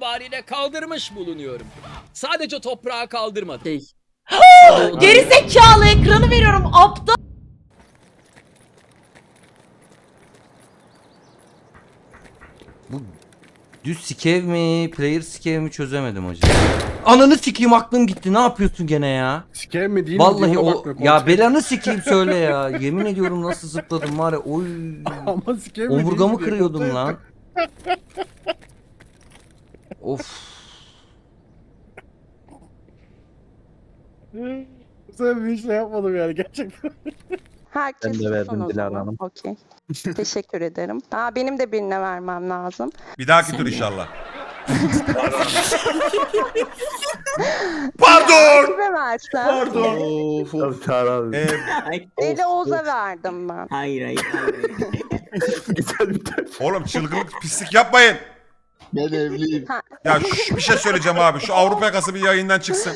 itibariyle kaldırmış bulunuyorum. Sadece toprağı kaldırmadım. Şey. Geri zekalı ekranı veriyorum aptal. Bu düz skev mi, player skev mi çözemedim hocam. Ananı sikeyim aklım gitti. Ne yapıyorsun gene ya? Siker mi değil mi? Vallahi o bakmıyor, ya kontrol- belanı sikeyim söyle ya. Yemin ediyorum nasıl zıpladım var ya. Oy. Ama siker mi değil mi Omurgamı diye kırıyordum kontrol lan. of. Sen bir şey yapmadım yani gerçekten. Herkes Ben de verdim sussun o Dilara zaman. Hanım. Okey. Teşekkür ederim. Ha, benim de birine vermem lazım. Bir dahaki tur inşallah. Pardon. Kime versem? Pardon. Of of. Tabii Çağrı abi. Ee, Deli Oğuz'a verdim ben. Hayır hayır hayır. Oğlum çılgınlık pislik yapmayın. Ben evliyim. Ya şu, bir şey söyleyeceğim abi. Şu Avrupa yakası bir yayından çıksın.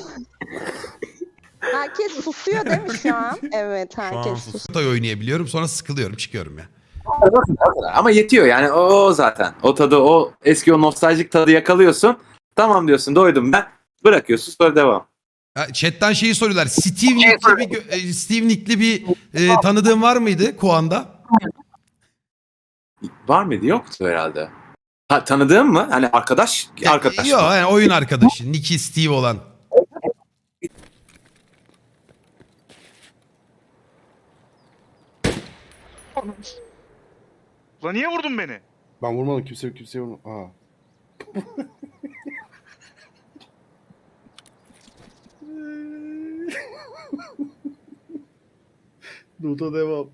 Herkes susuyor değil mi şu an? Evet herkes sus. susuyor. Toy oynayabiliyorum sonra sıkılıyorum çıkıyorum ya. Ama yetiyor yani o, o zaten. O tadı o eski o nostaljik tadı yakalıyorsun. Tamam diyorsun doydum ben. Bırakıyorsun sonra devam. Ha, Chat'ten şeyi soruyorlar. Steve Nick'li bir, gö- e, Steve Nick'li bir e, tanıdığın var mıydı Kuan'da? Var mıydı? Yoktu herhalde. Ha, tanıdığım mı? Hani arkadaş? Arkadaş. Yok yani oyun arkadaşı. Nick'i Steve olan. Lan niye vurdun beni? Ben vurmadım kimse kimseye vurmadım. Aa. Duda devam.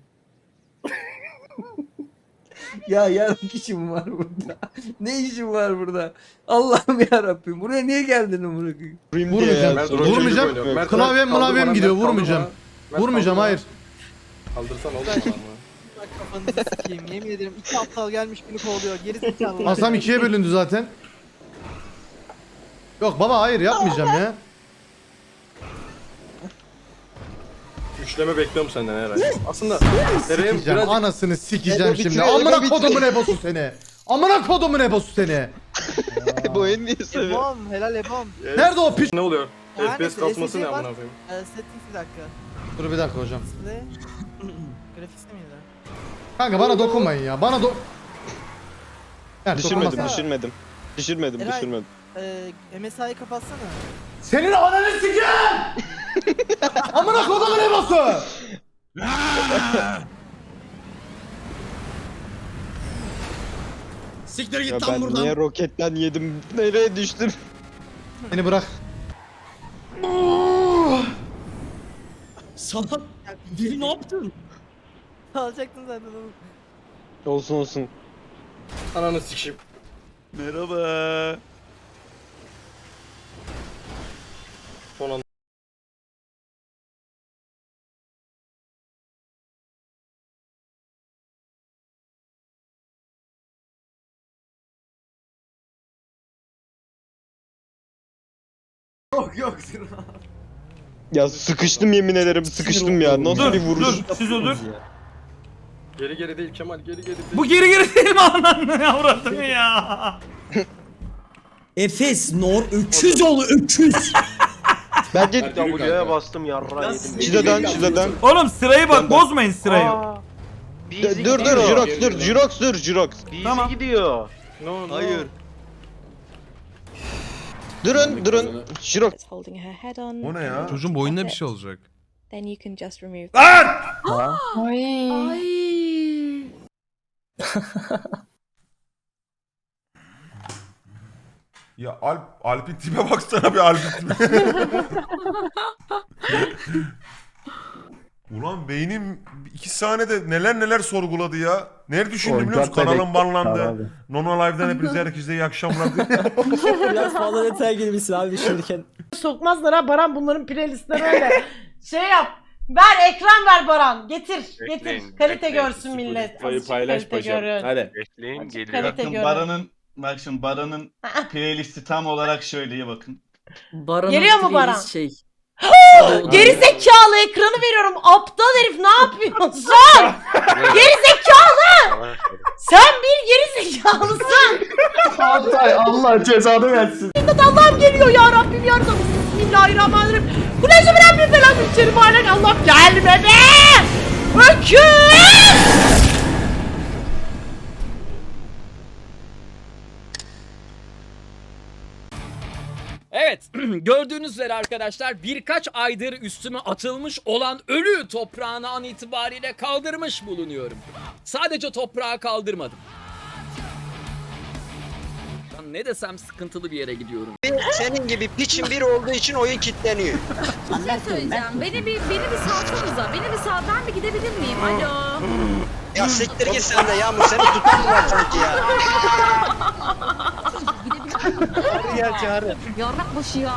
Ya yarın işim var burada. ne işim var burada? Allah'ım ya Rabbim. Buraya niye geldin amına koyayım? Vurmayacağım. Rol Vurmayacağım. Mert, Klavyem kaldır malavyem bana, gidiyor. Mert, kaldır Vurmayacağım. bana. Mert, Vurmayacağım kaldır hayır. bana. Kaldırsan oğlum adamı. Kafanızı sikeyim yemin ederim. iki aptal gelmiş beni kovalıyor. Geri zekalı. Asam ikiye bölündü zaten. Yok baba hayır yapmayacağım ya. Üçleme bekliyorum senden herhalde. Aslında nereye Sikeceğim birazcık anasını sikeceğim şimdi. Amına kodumun ebosu seni. Amına kodumun ebosu seni. Bu oyun niye seviyor? Ebom helal Ebom. Nerede o piç? ne oluyor? Yani FPS kasması ne SSC var. amına koyayım? Ee, settings bir dakika. Dur bir dakika hocam. Display. Grafiksi miydi? Kanka bana dokunmayın ya. Bana do... Yani Düşürmedim, dokunmasana. düşürmedim. Düşürmedim. Eray, Ee, MSI'yi kapatsana. Senin ananı sikeyim! Amına kodumun ebosu! Siktir git lan buradan. roketten yedim? Nereye düştüm? Beni bırak. Salak. Deli ne yaptın? Alacaktın zaten oğlum. Olsun olsun. Ananı sikeyim. Merhaba. Ya sıkıştım yemin ederim sıkıştım ya. Nasıl bir vuruş? siz olur. Geri geri değil Kemal geri geri değil. Bu geri geri değil mi ananı avradını ya? Efes Nor öküz oğlu öküz. Bence kanka. bastım yarra yedim. Çizeden çizeden. Oğlum sırayı bak bozmayın sırayı. Dur dur Jirox dur Jirox dur Jirox. Tamam. gidiyor. No, no. Hayır. Durun durun. Jirox. Holding her head on. O ne ya? Çocuğun boynuna bir şey olacak. Then you can just remove. Lan! Ay. Ya Alp, Alp'in tipe baksana bir Alp'in tipe. Ulan beynim iki saniyede neler neler sorguladı ya. Nerede düşündü biliyor musun? Kanalım banlandı. Nono Live'den hepinize herkese iyi akşamlar. Biraz fazla detay girmişsin abi düşünürken. Sokmazlar ha Baran bunların playlistleri öyle. şey yap. Ver ekran ver Baran. Getir. Getir. Kalite görsün millet. Azıcık kalite görün. Hadi. Bekleyin Azıcık kalite görün. bak şimdi Baran'ın playlisti tam olarak şöyle bakın. Baran'ın Geliyor mu Baran? Şey. Geri zekalı ekranı veriyorum. Aptal herif ne yapıyorsun? geri zekalı. Sen bir geri zekalısın. Allah cezanı versin. Allah'ım geliyor ya Rabbim yardım. Bismillahirrahmanirrahim. Kuleysi bir Rabbim falan içerim halen Allah gelme be. Öküz. Gördüğünüz üzere arkadaşlar birkaç aydır üstüme atılmış olan ölü toprağını an itibariyle kaldırmış bulunuyorum. Sadece toprağı kaldırmadım. Lan ne desem sıkıntılı bir yere gidiyorum. Senin gibi piçin biri olduğu için oyun kilitleniyor. Bir şey söyleyeceğim. Beni bir beni bir salsanıza. Beni bir sal. Ben bir gidebilir miyim? Alo. Ya siktir git sen de Yağmur seni tutan mı var sanki ya? Çağrı gel çağrı. Yarrak başı ya.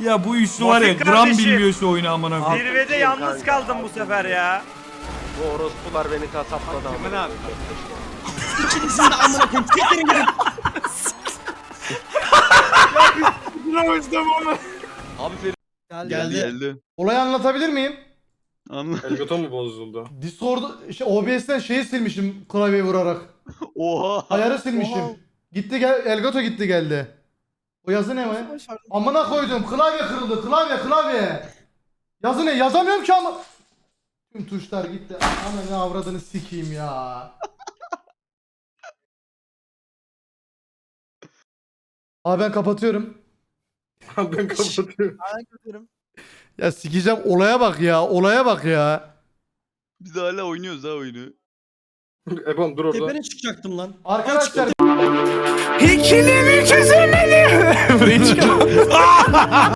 Ya bu üçlü var ya gram bilmiyor şu oyunu amına koyayım. Zirvede yalnız kaldım bu sefer ya. Bu orospular beni kasapladı ama. abi. Geldi. Geldi. Olayı anlatabilir miyim? Elgato mu bozuldu? Discord, şey, OBS'ten şeyi silmişim klavye vurarak. Oha. Ayarı silmişim. Oha. Gitti gel, Elgato gitti geldi. O yazı ne mi? Amına koydum. Klavye kırıldı. Klavye klavye. Yazı ne? Yazamıyorum ki ama. Tüm tuşlar gitti. Ana ne avradını sikeyim ya. Abi ben kapatıyorum. Ben kapatıyorum. Ben kötüyüm. Ya sikeceğim olaya bak ya. Olaya bak ya. Biz hala oynuyoruz ha oyunu. Ebon dur orada. çıkacaktım lan. Arkadaşlar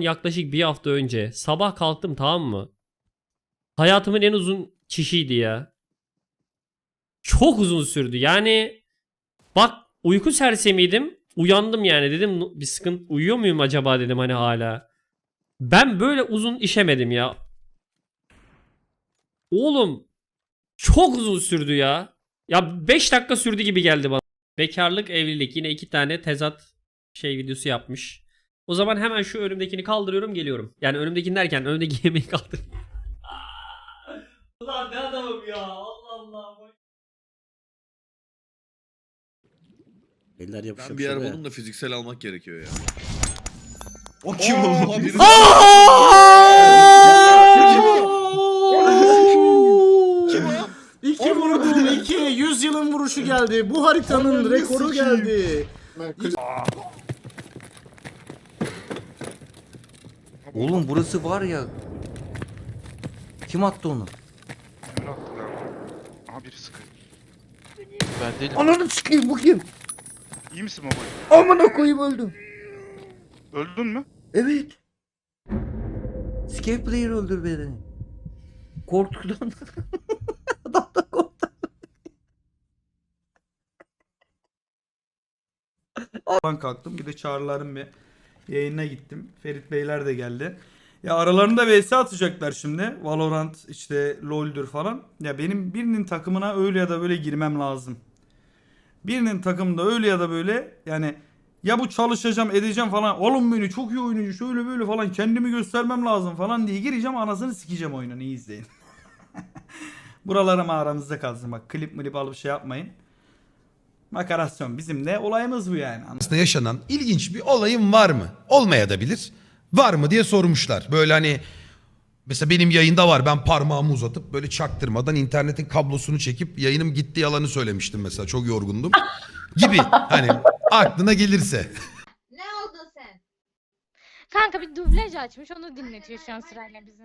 Yaklaşık bir hafta önce sabah kalktım tamam mı? Hayatımın en uzun çişiydi ya. Çok uzun sürdü. Yani bak uyku sersemiydim. Uyandım yani dedim "Nu- bir sıkıntı uyuyor muyum acaba dedim hani hala. Ben böyle uzun işemedim ya. Oğlum çok uzun sürdü ya. Ya 5 dakika sürdü gibi geldi bana. Bekarlık, evlilik yine iki tane tezat şey videosu yapmış. O zaman hemen şu önümdekini kaldırıyorum geliyorum. Yani önümdekini derken önümdeki yemeği kaldır. Ulan ne adamım ya. Allah Allah. Eller Ben bir yer buldum da fiziksel almak gerekiyor ya. o kim oğlum? İki vurdum iki. Yüz yılın vuruşu geldi. Bu haritanın rekoru geldi. Oğlum burası var ya. Kim attı onu? Ben değilim. Ananı sikeyim bu kim? İyi misin baba? Amına koyayım öldüm. Öldün mü? Evet. Escape player öldür beni. Korkudan. Adam da korktu. Ben kalktım. Bir de çağrıların bir yayınına gittim. Ferit Beyler de geldi. Ya aralarında vs atacaklar şimdi. Valorant işte LoL'dür falan. Ya benim birinin takımına öyle ya da böyle girmem lazım. Birinin takımında öyle ya da böyle yani ya bu çalışacağım edeceğim falan. Oğlum beni çok iyi oyuncu şöyle böyle falan kendimi göstermem lazım falan diye gireceğim anasını sikeceğim oyunun iyi izleyin. Buralarım aramızda kalsın bak klip milip alıp şey yapmayın. Makarasyon bizim de olayımız bu yani. Aslında yaşanan ilginç bir olayım var mı? Olmaya da bilir. Var mı diye sormuşlar. Böyle hani mesela benim yayında var. Ben parmağımı uzatıp böyle çaktırmadan internetin kablosunu çekip yayınım gitti yalanı söylemiştim mesela. Çok yorgundum. Gibi hani aklına gelirse. Ne oldun sen? Kanka bir dublaj açmış onu dinletiyor şu an sırayla bize.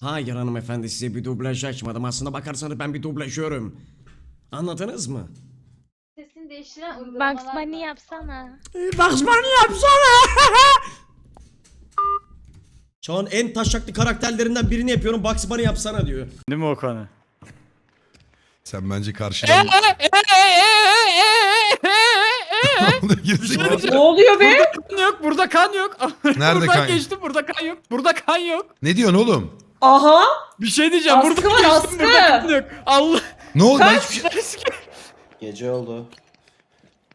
Hayır hanımefendi size bir dublaj açmadım. Aslında bakarsanız ben bir dublajörüm. Anladınız mı? Değiştiren Bugs Bunny yapsana. Bugs Bunny yapsana. Çağın en taşaklı karakterlerinden birini yapıyorum. Bugs Bunny yapsana diyor. Değil mi Okan'ı? Sen bence karşıdan... Ne oluyor be? yok burada kan yok. Nerede kan? burada kan yok. Burada kan yok. Ne diyorsun oğlum? Aha. Bir şey diyeceğim. Askı var askı. yok. Allah. Ne oldu? Ben hiçbir şey... Gece oldu.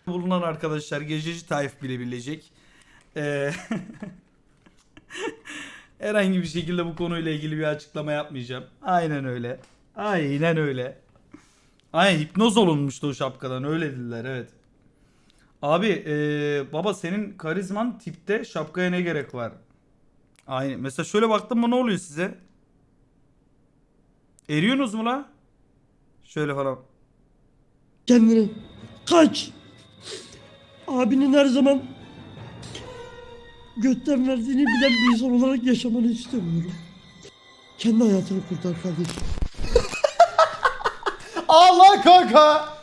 Bulunan arkadaşlar gececi Tayyip bile bilecek. Ee, herhangi bir şekilde bu konuyla ilgili bir açıklama yapmayacağım. Aynen öyle. Aynen öyle. Aynen hipnoz olunmuştu o şapkadan öyle dediler evet. Abi ee, baba senin karizman tipte şapkaya ne gerek var? Aynen. Mesela şöyle baktım mı ne oluyor size? Eriyorsunuz mu la? Şöyle falan. Kendini kaç. Abinin her zaman götten verdiğini bilen bir insan olarak yaşamanı istemiyorum. Kendi hayatını kurtar kardeşim. Allah kanka.